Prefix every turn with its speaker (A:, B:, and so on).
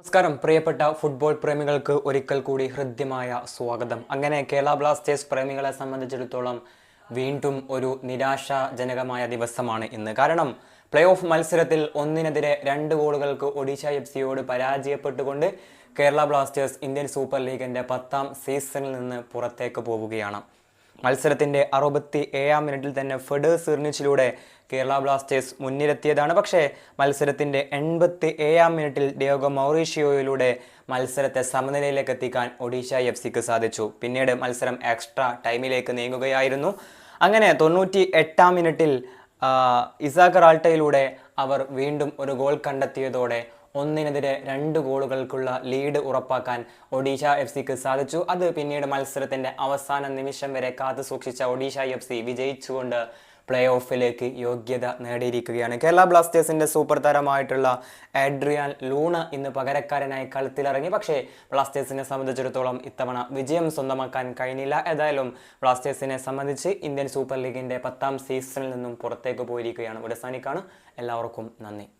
A: നമസ്കാരം. പ്രിയപ്പെട്ട ഫുട്ബോൾ പ്രേമികൾക്ക് ഒരിക്കൽ കൂടി ഹൃദ്യമായ സ്വാഗതം. അങ്ങനെ കേരള ബ്ലാസ്റ്റേഴ്സ് പ്രേമികളെ സംബന്ധിച്ചിടത്തോളം വീണ്ടും ഒരു നിരാശാജനകമായ ദിവസമാണ് ഇന്ന്. കാരണം പ്ലേ ഓഫ് മത്സരത്തിൽ ഒന്നിനെതിരെ രണ്ട് ഗോളുകൾക്ക് ഒഡീഷ എഫ് സിയോട് പരാജയപ്പെട്ടുകൊണ്ട് കേരള ബ്ലാസ്റ്റേഴ്സ് ഇന്ത്യൻ സൂപ്പർ ലീഗിന്റെ പത്താം സീസണിൽ നിന്ന് പുറത്തേക്ക് പോവുകയാണ്. മത്സരത്തിന്റെ അറുപത്തി ഏഴാം മിനിറ്റിൽ തന്നെ ഫെഡേഴ്സ് ഇർണിച്ചിലൂടെ കേരള ബ്ലാസ്റ്റേഴ്സ് മുന്നിലെത്തിയതാണ്. പക്ഷേ മത്സരത്തിന്റെ എൺപത്തി ഏഴാം മിനിറ്റിൽ ഡിയോഗോ മൗറീഷ്യോയിലൂടെ മത്സരത്തെ സമനിലയിലേക്ക് എത്തിക്കാൻ ഒഡീഷ എഫ് സിക്ക് സാധിച്ചു. പിന്നീട് മത്സരം എക്സ്ട്രാ ടൈമിലേക്ക് നീങ്ങുകയായിരുന്നു. അങ്ങനെ തൊണ്ണൂറ്റി എട്ടാം മിനിറ്റിൽ ഇസാഖർ ആൾട്ടയിലൂടെ അവർ വീണ്ടും ഒരു ഗോൾ കണ്ടെത്തിയതോടെ ഒന്നിനെതിരെ രണ്ട് ഗോളുകൾക്കുള്ള ലീഡ് ഉറപ്പാക്കാൻ ഒഡീഷ എഫ് സിക്ക് സാധിച്ചു. അത് പിന്നീട് മത്സരത്തിന്റെ അവസാന നിമിഷം വരെ കാത്തു സൂക്ഷിച്ച ഒഡീഷ എഫ് സി വിജയിച്ചുകൊണ്ട് പ്ലേ ഓഫിലേക്ക് യോഗ്യത നേടിയിരിക്കുകയാണ്. കേരള ബ്ലാസ്റ്റേഴ്സിന്റെ സൂപ്പർ താരമായിട്ടുള്ള ആഡ്രിയാൻ ലൂണ ഇന്ന് പകരക്കാരനായി കളത്തിലിറങ്ങി. പക്ഷേ ബ്ലാസ്റ്റേഴ്സിനെ സംബന്ധിച്ചിടത്തോളം ഇത്തവണ വിജയം സ്വന്തമാക്കാൻ കഴിഞ്ഞില്ല. ഏതായാലും ബ്ലാസ്റ്റേഴ്സിനെ സംബന്ധിച്ച് ഇന്ത്യൻ സൂപ്പർ ലീഗിന്റെ പത്താം സീസണിൽ നിന്നും പുറത്തേക്ക് പോയിരിക്കുകയാണ്. ഉടസാനിക്കാണ് സാനിക്കാണ് എല്ലാവർക്കും നന്ദി.